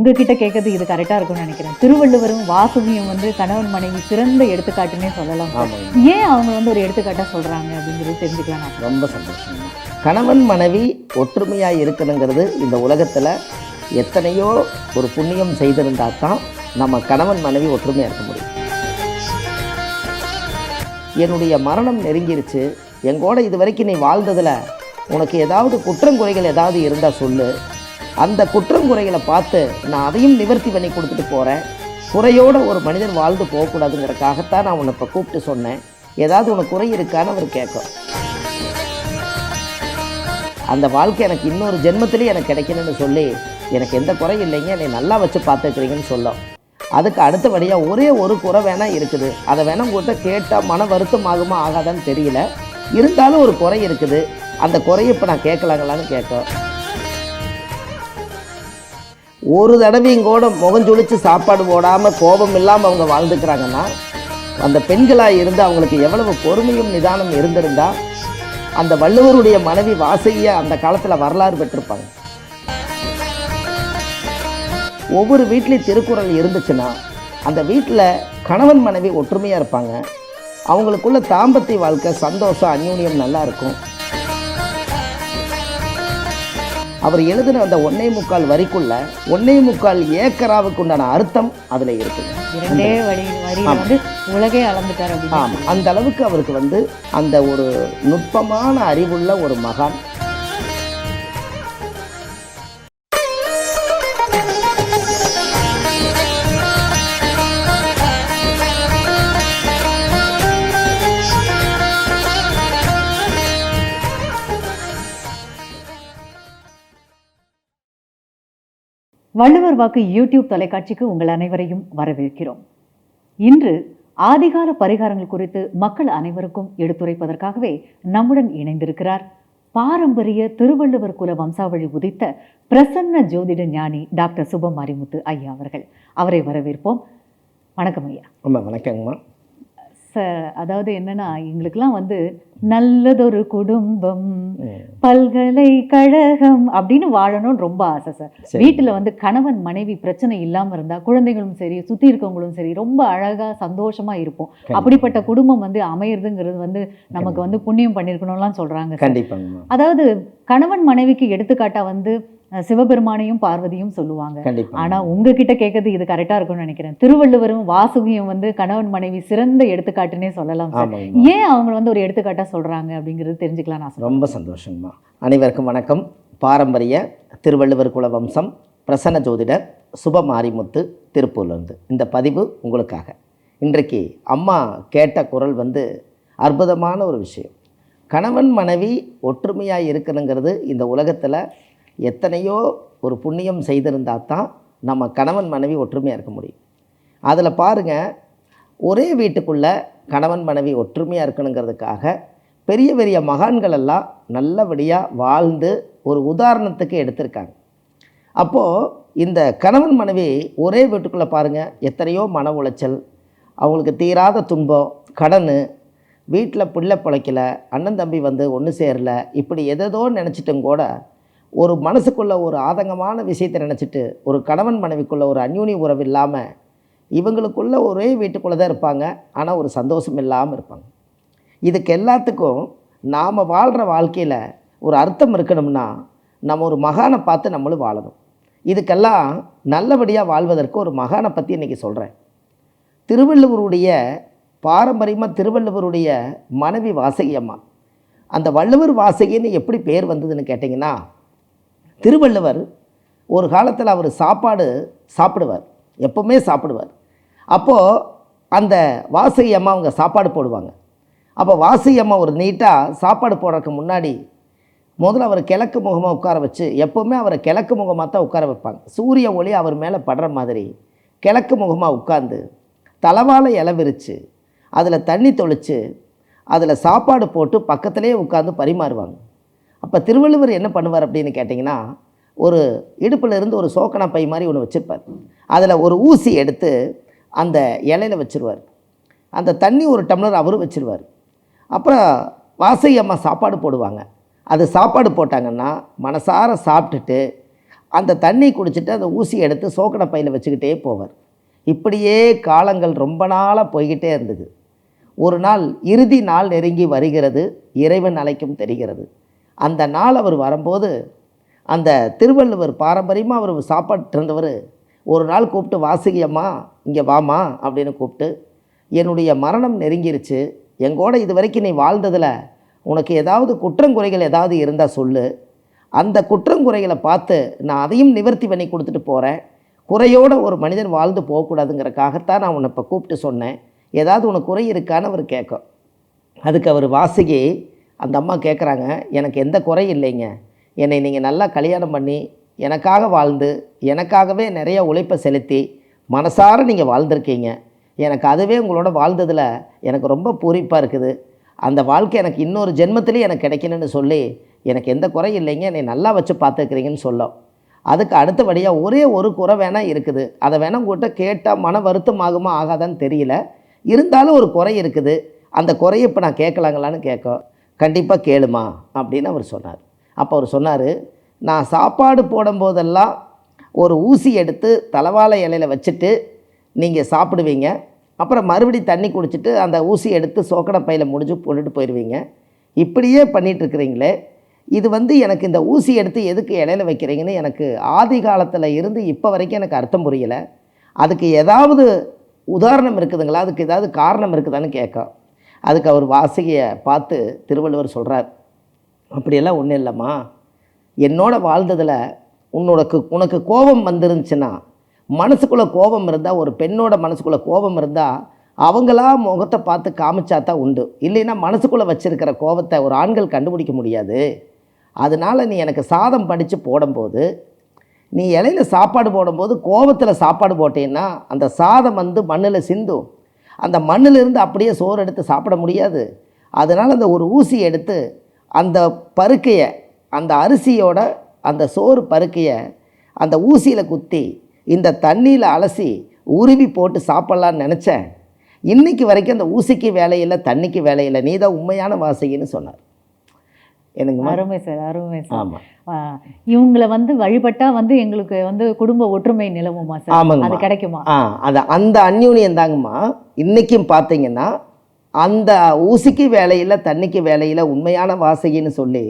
உங்ககிட்ட கேட்கறது இது கரெக்டா இருக்கும்னு நினைக்கிறேன். திருவள்ளுவரும் வாசுகியும் வந்து கணவன் மனைவி சிறந்த எடுத்துக்காட்டுன்னே சொல்லலாம். ஏன் அவங்க வந்து ஒரு எடுத்துக்காட்டா சொல்றாங்க அப்படிங்கிறது தெரிஞ்சுக்கலாம் ரொம்ப சந்தோஷம் கணவன் மனைவி ஒற்றுமையாக இருக்கணுங்கிறது இந்த உலகத்தில் எத்தனையோ ஒரு புண்ணியம் செய்திருந்தா தான் நம்ம கணவன் மனைவி ஒற்றுமையாக இருக்க முடியும். என்னுடைய மரணம் நெருங்கிருச்சு. எங்கூட இது வரைக்கும் நீ வாழ்ந்ததில் உனக்கு ஏதாவது குற்றங்குறைகள் ஏதாவது இருந்தால் சொல்லு. அந்த குற்றம் குறைகளை பார்த்து நான் அதையும் நிவர்த்தி பண்ணி கொடுத்துட்டு போகிறேன் குறையோட ஒரு மனிதன் வாழ்ந்து போகக்கூடாதுங்கிறதுக்காகத்தான் நான் உன்னை இப்போ கூப்பிட்டு சொன்னேன். ஏதாவது உனக்கு குறை இருக்கான்னு அவர் கேட்கும். அந்த வாழ்க்கை எனக்கு இன்னொரு ஜென்மத்திலேயே எனக்கு கிடைக்கணும்னு சொல்லி எனக்கு எந்த குறையும் இல்லைங்க என்னை நல்லா வச்சு பார்த்துக்கிறீங்கன்னு சொல்லும். அதுக்கு அடுத்தபடியாக ஒரே ஒரு குறை வேணால் இருக்குது. அதை வேணால் உங்கள்கிட்ட கேட்டால் மன வருத்தம் ஆகுமா ஆகாதான்னு தெரியல. இருந்தாலும் ஒரு குறை இருக்குது. அந்த குறையை இப்போ நான் கேட்கலாங்களான்னு கேட்கும். ஒரு தடவையும் கூட முகஞ்சுளிச்சு சாப்பாடு போடாமல் கோபம் இல்லாமல் அவங்க வாழ்ந்துக்கிறாங்கன்னா அந்த பெண்களாக இருந்து அவங்களுக்கு எவ்வளவு பொறுமையும் நிதானம் இருந்திருந்தால் அந்த வள்ளுவருடைய மனைவி வாசகிய அந்த காலத்தில் வரலாறு பெற்றிருப்பாங்க. ஒவ்வொரு வீட்லேயும் திருக்குறள் இருந்துச்சுன்னா அந்த வீட்டில் கணவன் மனைவி ஒற்றுமையாக இருப்பாங்க. அவங்களுக்குள்ள தாம்பத்திய வாழ்க்கை சந்தோஷம் அந்யூன்யம் நல்லா இருக்கும். அவர் எழுதின அந்த ஒன்னே முக்கால் வரிக்குள்ள ஒன்னே முக்கால் ஏக்கராவுக்கு உண்டான அர்த்தம் அதில் இருக்குது உலகே அளந்துட்டார் ஆமாம் அந்த அளவுக்கு அவருக்கு வந்து அந்த ஒரு நுட்பமான அறிவுள்ள ஒரு மகான். வள்ளுவர் வாக்கு யூடியூப் தொலைக்காட்சிக்கு உங்கள் அனைவரையும் வரவேற்கிறோம். இன்று ஆதிகால பரிகாரங்கள் குறித்து மக்கள் அனைவருக்கும் எடுத்துரைப்பதற்காகவே நம்முடன் இணைந்திருக்கிறார் பாரம்பரிய திருவள்ளுவர் குல வம்சாவளி உதித்த பிரசன்ன ஜோதிட ஞானி டாக்டர் சுபம் மாரிமுத்து ஐயா அவர்கள். அவரை வரவேற்போம். வணக்கம் ஐயா. ரொம்ப வணக்கங்கம்மா. சார் அதாவது என்னன்னா எங்களுக்கெல்லாம் வந்து நல்லதொரு குடும்பம். பல்கலைக்கழகம் அப்படின்னு வாழணும்னு ரொம்ப ஆசை சார். வீட்டுல வந்து கணவன் மனைவி பிரச்சனை இல்லாம இருந்தா குழந்தைகளும் சரி சுத்தி இருக்கவங்களும் சரி ரொம்ப அழகா சந்தோஷமா இருப்போம் அப்படிப்பட்ட குடும்பம் வந்து அமையறதுங்கிறது வந்து நமக்கு வந்து புண்ணியம் பண்ணிருக்கணும்லாம் சொல்றாங்க சார். கண்டிப்பாங்கம்மா அதாவது கணவன் மனைவிக்கு எடுத்துக்காட்டா வந்து சிவபெருமானையும் பார்வதியும் சொல்லுவாங்க. ஆனா உங்ககிட்ட கேட்கறது இது கரெக்டா இருக்கும்னு நினைக்கிறேன். திருவள்ளுவரும் வாசுகியும் வந்து கணவன் மனைவி சிறந்த எடுத்துக்காட்டுன்னே சொல்லலாம் ஏன் அவங்க வந்து ஒரு எடுத்துக்காட்டா சொல்றாங்க அப்படிங்கிறது தெரிஞ்சுக்கலாம் நான் ரொம்ப சந்தோஷங்கம்மா. அனைவருக்கும் வணக்கம். பாரம்பரிய திருவள்ளுவர் குல வம்சம் பிரசன்ன ஜோதிடர் சுப மாரிமுத்து திருப்பூர்லேருந்து. இந்த பதிவு உங்களுக்காக. இன்றைக்கு அம்மா கேட்ட குரல் வந்து அற்புதமான ஒரு விஷயம். கணவன் மனைவி ஒற்றுமையாக இருக்கணுங்கிறது இந்த உலகத்தில் எத்தனையோ ஒரு புண்ணியம் செய்திருந்தா தான் நம்ம கணவன் மனைவி ஒற்றுமையாக இருக்க முடியும். அதில் பாருங்கள் ஒரே வீட்டுக்குள்ளே கணவன் மனைவி ஒற்றுமையாக இருக்கணுங்கிறதுக்காக பெரிய பெரிய மகான்கள் எல்லாம் நல்லபடியாக வாழ்ந்து ஒரு உதாரணத்துக்கு எடுத்திருக்காங்க. அப்போது இந்த கணவன் மனைவி ஒரே வீட்டுக்குள்ளே பாருங்கள் எத்தனையோ மன உளைச்சல் அவங்களுக்கு தீராத துன்பம் கடன் வீட்டில் பிள்ளை பிழைக்கல அண்ணன் தம்பி வந்து ஒன்று சேரல இப்படி எதோ நினச்சிட்டும் கூட ஒரு மனசுக்குள்ள ஒரு ஆதங்கமான விஷயத்தை நினச்சிட்டு ஒரு கணவன் மனைவிக்குள்ளே ஒரு அந்யூனி உறவு இல்லாமல் இவங்களுக்குள்ள ஒரே வீட்டுக்குள்ளே தான் இருப்பாங்க. ஆனால் ஒரு சந்தோஷம் இல்லாமல் இருப்பாங்க. இதுக்கு எல்லாத்துக்கும் நாம் வாழ்கிற வாழ்க்கையில் ஒரு அர்த்தம் இருக்கணும்னா நம்ம ஒரு மகானை பார்த்து நம்மளும் வாழணும். இதுக்கெல்லாம் நல்லபடியாக வாழ்வதற்கு ஒரு மகானை பற்றி இன்றைக்கி சொல்கிறேன் திருவள்ளுவருடைய பாரம்பரியமாக திருவள்ளுவருடைய மனைவி வாசகி அம்மா. அந்த வள்ளுவர் வாசகின்னு எப்படி பேர் வந்ததுன்னு கேட்டிங்கன்னா திருவள்ளுவர் ஒரு காலத்தில் அவர் சாப்பாடு சாப்பிடுவார். எப்போவுமே சாப்பிடுவார். அப்போது அந்த வாசகி அம்மா அவங்க சாப்பாடு போடுவாங்க. அப்போ வாசகி அம்மா ஒரு நீட்டாக சாப்பாடு போடுறதுக்கு முன்னாடி முதல்ல அவர் கிழக்கு முகமாக உட்கார வச்சு எப்போவுமே அவரை கிழக்கு முகமாக தான் உட்கார வைப்பாங்க. சூரிய ஒளி அவர் மேலே படுற மாதிரி கிழக்கு முகமாக உட்காந்து தலவாழை இலை விரித்து அதில் தண்ணி தொளித்து அதில் சாப்பாடு போட்டு பக்கத்துலேயே உட்காந்து பரிமாறுவாங்க. அப்போ திருவள்ளுவர் என்ன பண்ணுவார் அப்படின்னு கேட்டிங்கன்னா ஒரு இடுப்பில் இருந்து ஒரு சோக்கனா பை மாதிரி ஒன்று வச்சுருப்பார். அதில் ஒரு ஊசி எடுத்து அந்த இலையில வச்சுருவார். அந்த தண்ணி ஒரு டம்ளர் அவரும் வச்சுருவார். அப்புறம் வாசை அம்மா சாப்பாடு போடுவாங்க. அது சாப்பாடு போட்டாங்கன்னா மனசார சாப்பிட்டுட்டு அந்த தண்ணி குடிச்சிட்டு அந்த ஊசி எடுத்து சோக்கடை பையில் வச்சுக்கிட்டே போவார். இப்படியே காலங்கள் ரொம்ப நாளாக போய்கிட்டே இருந்தது. ஒரு நாள் இறுதி நாள் நெருங்கி வருகிறது இறைவன் அழைக்கும் தெரிகிறது. அந்த நாள் அவர் வரும்போது அந்த திருவள்ளுவர் பாரம்பரியமாக அவர் சாப்பாட்டு இருந்தவர் ஒரு நாள் கூப்பிட்டு வாசுகி அம்மா இங்கே வாமா அப்படின்னு கூப்பிட்டு என்னுடைய மரணம் நெருங்கிருச்சு. எங்கூட இது வரைக்கும் நீ வாழ்ந்ததில் உனக்கு ஏதாவது குற்றங்குறைகள் ஏதாவது இருந்தால் சொல்லு. அந்த குற்றங்குறைகளை பார்த்து நான் அதையும் நிவர்த்தி பண்ணி கொடுத்துட்டு போகிறேன் குறையோடு ஒரு மனிதன் வாழ்ந்து போகக்கூடாதுங்கிறக்காகத்தான் நான் உன்னை இப்போ கூப்பிட்டு சொன்னேன். ஏதாவது உனக்கு குறை இருக்கான்னு அவர் கேட்கும் அதுக்கு அவர் வாசுகி அந்த அம்மா கேட்குறாங்க எனக்கு எந்த குறை இல்லைங்க. என்னை நீங்கள் நல்லா கல்யாணம் பண்ணி எனக்காக வாழ்ந்து எனக்காகவே நிறைய உழைப்பை செலுத்தி மனசார நீங்கள் வாழ்ந்திருக்கீங்க. எனக்கு அதுவே உங்களோட வாழ்ந்ததில் எனக்கு ரொம்ப பூரிப்பாக இருக்குது. அந்த வாழ்க்கை எனக்கு இன்னொரு ஜென்மத்திலேயே எனக்கு கிடைக்கணும்னு சொல்லி எனக்கு எந்த குறை இல்லைங்க. என்னை நல்லா வச்சு பார்த்துக்கிறீங்கன்னு சொல்லும். அதுக்கு அடுத்தபடியாக ஒரே ஒரு குறை வேணால் இருக்குது. அதை வேணால் உங்கள்கிட்ட கேட்டால் மன வருத்தம் ஆகுமா ஆகாதான்னு தெரியல. இருந்தாலும் ஒரு குறை இருக்குது. அந்த குறையை இப்போ நான் கேட்கலாங்களான்னு கேட்கும் கண்டிப்பாக கேளுமா அப்படின்னு அவர் சொன்னார். அப்போ அவர் சொன்னார் நான் சாப்பாடு போடும்போதெல்லாம் ஒரு ஊசி எடுத்து தலைவாழை இலையில வச்சுட்டு நீங்கள் சாப்பிடுவீங்க. அப்புறம் மறுபடி தண்ணி குடிச்சிட்டு அந்த ஊசி எடுத்து சோக்கடை பையில் முடிஞ்சு போட்டுட்டு போயிடுவீங்க இப்படியே பண்ணிகிட்டுருக்குறீங்களே இது வந்து எனக்கு இந்த ஊசி எடுத்து எதுக்கு இலையில வைக்கிறீங்கன்னு எனக்கு ஆதி காலத்தில் இருந்து இப்போ வரைக்கும் எனக்கு அர்த்தம் புரியலை. அதுக்கு ஏதாவது உதாரணம் இருக்குதுங்களா? அதுக்கு ஏதாவது காரணம் இருக்குதான்னு கேட்கும் அதுக்கு அவர் வாசகையை பார்த்து திருவள்ளுவர் சொல்கிறார் அப்படியெல்லாம் ஒன்றும் இல்லைம்மா. என்னோட வாழ்ந்ததில் உன்னோடக்கு உனக்கு கோபம் வந்துருந்துச்சுன்னா மனசுக்குள்ளே கோபம் இருந்தால் ஒரு பெண்ணோட மனசுக்குள்ளே கோபம் இருந்தால் அவங்களா முகத்தை பார்த்து காமிச்சா தான் உண்டு. இல்லைன்னா மனசுக்குள்ளே வச்சுருக்கிற கோபத்தை ஒரு ஆண்கள் கண்டுபிடிக்க முடியாது. அதனால் நீ எனக்கு சாதம் படித்து போடும்போது நீ இலையில் சாப்பாடு போடும்போது கோபத்தில் சாப்பாடு போட்டீங்கன்னா அந்த சாதம் வந்து மண்ணில் சிந்தும். அந்த மண்ணிலிருந்து அப்படியே சோறு எடுத்து சாப்பிட முடியாது. அதனால் அந்த ஒரு ஊசி எடுத்து அந்த பருக்கையை அந்த அரிசியோட அந்த சோறு பருக்கையை அந்த ஊசியில் குத்தி இந்த தண்ணியில் அலசி உருவி போட்டு சாப்பிட்லான்னு நினச்சேன். இன்றைக்கி வரைக்கும் அந்த ஊசிக்கு வேலையில்லை தண்ணிக்கு வேலையில்லை. நீ தான் உண்மையான வாசகின்னு சொன்னார். எனக்குமா அருமை சார் அருமை சார். ஆமாம் இவங்கள வந்து வழிபட்டா வந்து எங்களுக்கு வந்து குடும்ப ஒற்றுமை நிலவுமா சார்? அது ஆமாங்கம்மா கிடைக்குமா? ஆ அது அந்த அந்யூன்யம் தாங்கம்மா. இன்றைக்கும் பார்த்தீங்கன்னா அந்த ஊசிக்கு வேலையில் தண்ணிக்கு வேலையில் உண்மையான வாசகின்னு சொல்லி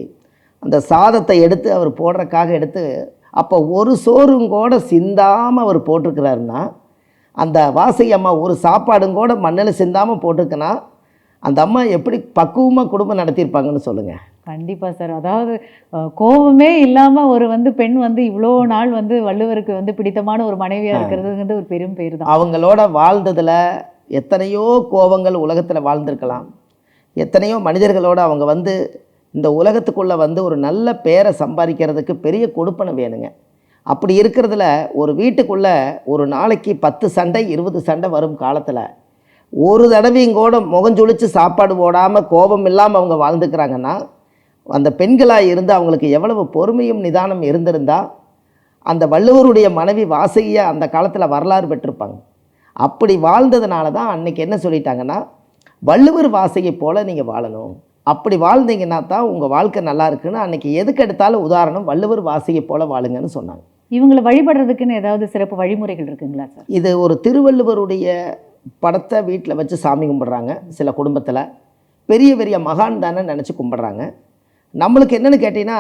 அந்த சாதத்தை எடுத்து அவர் போடுறக்காக எடுத்து அப்போ ஒரு சோறும் கூட சிந்தாமல் அவர் போட்டிருக்கிறாருன்னா அந்த வாசகி அம்மா ஒரு சாப்பாடும் கூட மண்ணில் சிந்தாமல் போட்டிருக்குன்னா அந்த அம்மா எப்படி பக்குவமாக குடும்பம் நடத்தியிருப்பாங்கன்னு சொல்லுங்கள் கண்டிப்பா சார். அதாவது கோபமே இல்லாம ஒரு வந்து பெண் வந்து இவ்வளோ நாள் வந்து வள்ளுவருக்கு வந்து பிடித்தமான ஒரு மனைவியா இருக்கிறதுங்கிறது ஒரு பெரும் பேர் தான். அவங்களோட வாழ்ந்ததில் எத்தனையோ கோபங்கள் உலகத்தில் வாழ்ந்திருக்கலாம். எத்தனையோ மனிதர்களோட அவங்க வந்து இந்த உலகத்துக்குள்ளே வந்து ஒரு நல்ல பேரை சம்பாதிக்கிறதுக்கு பெரிய கொடுப்பனை வேணுங்க. அப்படி இருக்கிறதுல ஒரு வீட்டுக்குள்ளே ஒரு நாளைக்கு பத்து சண்டை இருபது சண்டை வரும் காலத்தில் ஒரு தடவையும் கூட முகஞ்சொலிச்சு சாப்பாடு போடாமல் கோபம் இல்லாமல் அவங்க வாழ்ந்துக்கிறாங்கன்னா அந்த பெண்களாக இருந்து அவங்களுக்கு எவ்வளவு பொறுமையும் நிதானம் இருந்திருந்தால் அந்த வள்ளுவருடைய மனைவி வாசகியை அந்த காலத்தில் வரலாறு பெற்றிருப்பாங்க. அப்படி வாழ்ந்ததுனால தான் அன்னைக்கு என்ன சொல்லிட்டாங்கன்னா வள்ளுவர் வாசகை போல் நீங்கள் வாழணும். அப்படி வாழ்ந்தீங்கன்னா தான் உங்கள் வாழ்க்கை நல்லா இருக்குன்னு அன்னைக்கு எதுக்கு எடுத்தாலும் உதாரணம் வள்ளுவர் வாசகை போல் வாழுங்கன்னு சொன்னாங்க. இவங்களை வழிபடுறதுக்குன்னு ஏதாவது சிறப்பு வழிமுறைகள் இருக்குங்களா சார்? இது ஒரு திருவள்ளுவருடைய படத்தை வீட்டில் வச்சு சாமி கும்பிட்றாங்க சில குடும்பத்தில். பெரிய பெரிய மகான் தானே நினச்சி கும்பிட்றாங்க. நம்மளுக்கு என்னென்னு கேட்டிங்கன்னா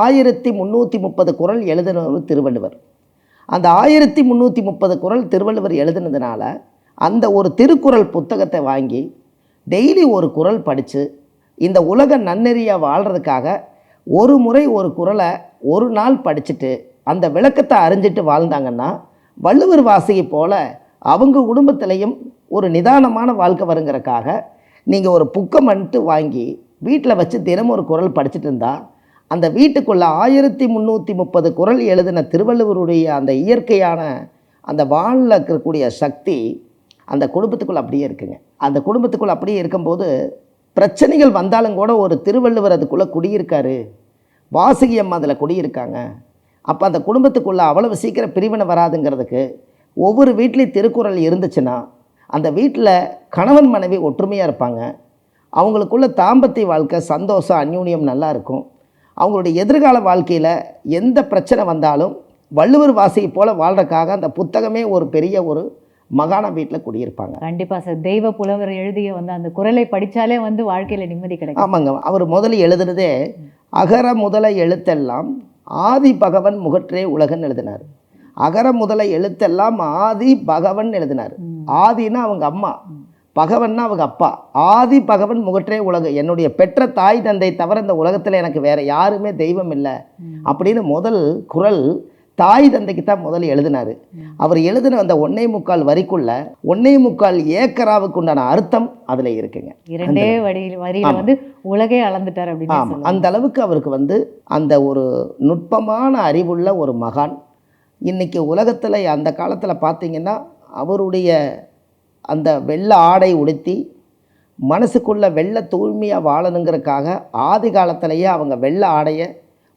ஆயிரத்தி முந்நூற்றி முப்பது குறள் எழுதினவர் திருவள்ளுவர். அந்த ஆயிரத்தி முந்நூற்றி முப்பது குறள் திருவள்ளுவர் எழுதுனதுனால அந்த ஒரு திருக்குறள் புத்தகத்தை வாங்கி டெய்லி ஒரு குறள் படித்து இந்த உலக நன்னெறியாக வாழ்கிறதுக்காக ஒரு முறை ஒரு குறளை ஒரு நாள் படிச்சுட்டு அந்த விளக்கத்தை அறிஞ்சிட்டு வாழ்ந்தாங்கன்னா வள்ளுவர் வாசியை போல அவங்க குடும்பத்திலையும் ஒரு நிதானமான வாழ்க்கை வருங்கிறக்காக நீங்கள் ஒரு புக்கை மட்டும் வாங்கி வீட்டில் வச்சு தினமும் ஒரு குறள் படிச்சுட்டு இருந்தா அந்த வீட்டுக்குள்ளே ஆயிரத்தி முந்நூற்றி முப்பது குறள் எழுதின திருவள்ளுவருடைய அந்த இயற்கையான அந்த வானில் இருக்கக்கூடிய சக்தி அந்த குடும்பத்துக்குள்ளே அப்படியே இருக்குங்க. அந்த குடும்பத்துக்குள்ளே அப்படியே இருக்கும்போது பிரச்சனைகள் வந்தாலும் கூட ஒரு திருவள்ளுவர் அதுக்குள்ளே குடியிருக்காரு. வாசகி அம்மா அதில் குடியிருக்காங்க. அப்போ அந்த குடும்பத்துக்குள்ளே அவ்வளவு சீக்கிரம் பிரிவினை வராதுங்கிறதுக்கு ஒவ்வொரு வீட்லேயும் திருக்குறள் இருந்துச்சுன்னா அந்த வீட்டில் கணவன் மனைவி ஒற்றுமையாக இருப்பாங்க. அவங்களுக்குள்ள தாம்பத்திய வாழ்க்கை சந்தோஷம் அந்யூன்யம் நல்லா இருக்கும். அவங்களுடைய எதிர்கால வாழ்க்கையில் எந்த பிரச்சனை வந்தாலும் வள்ளுவர் வாசியை போல வாழ்றதுக்காக அந்த புத்தகமே ஒரு பெரிய ஒரு மகான வீட்டில் குடியிருப்பாங்க. கண்டிப்பா சார். தெய்வ புலவர் எழுதிய வந்து அந்த குரலை படிச்சாலே வந்து வாழ்க்கையில நிம்மதி கிடைக்கும். ஆமாங்க. அவர் முதல்ல எழுதுனதே அகர முதல எழுத்தெல்லாம் ஆதி பகவன் முகற்றே உலகன்னு எழுதினார். அகர முதல எழுத்தெல்லாம் ஆதி பகவன் எழுதினார். ஆதினா அவங்க அம்மா. பகவன்னா அவங்க அப்பா. ஆதி பகவன் முகற்றே உலகம் என்னுடைய பெற்ற தாய் தந்தை தவிர இந்த உலகத்தில் எனக்கு வேற யாருமே தெய்வம் இல்லை. அப்படின்னு முதல் குரல் தாய் தந்தைக்கு தான் முதல்ல எழுதினாரு. அவர் எழுதின அந்த ஒன்னே முக்கால் வரிக்குள்ள ஒன்னே முக்கால் ஏக்கராவுக்கு உண்டான அர்த்தம் அதில் இருக்குங்க. இரண்டே வரியில ஆமா. வந்து உலகே அளந்துட்டார் அப்படின்னு ஆமாம். அந்த அளவுக்கு அவருக்கு வந்து அந்த ஒரு நுட்பமான அறிவுள்ள ஒரு மகான். இன்னைக்கு உலகத்தில் அந்த காலத்தில் பார்த்தீங்கன்னா அவருடைய அந்த வெள்ளை ஆடை உடுத்தி மனசுக்குள்ள வெள்ளை தூய்மையாக வாழணுங்கிறதுக்காக ஆதி காலத்திலேயே அவங்க வெள்ளை ஆடையை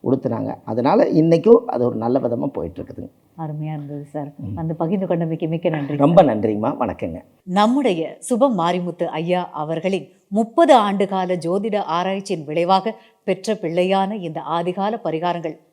உடுத்துனாங்க. அதனால் இன்றைக்கும் அது ஒரு நல்ல விதமாக போயிட்டுருக்குதுங்க. அருமையா இருந்தது சார். வந்து பகிர்ந்து கொண்டமைக்கு மிக்க நன்றி ரொம்ப நன்றிங்கம்மா வணக்கங்க. நம்முடைய சுபம் மாரிமுத்து ஐயா அவர்களின் முப்பது ஆண்டு கால ஜோதிட ஆராய்ச்சியின் விளைவாக பெற்ற பிள்ளையான இந்த ஆதிகால பரிகாரங்கள்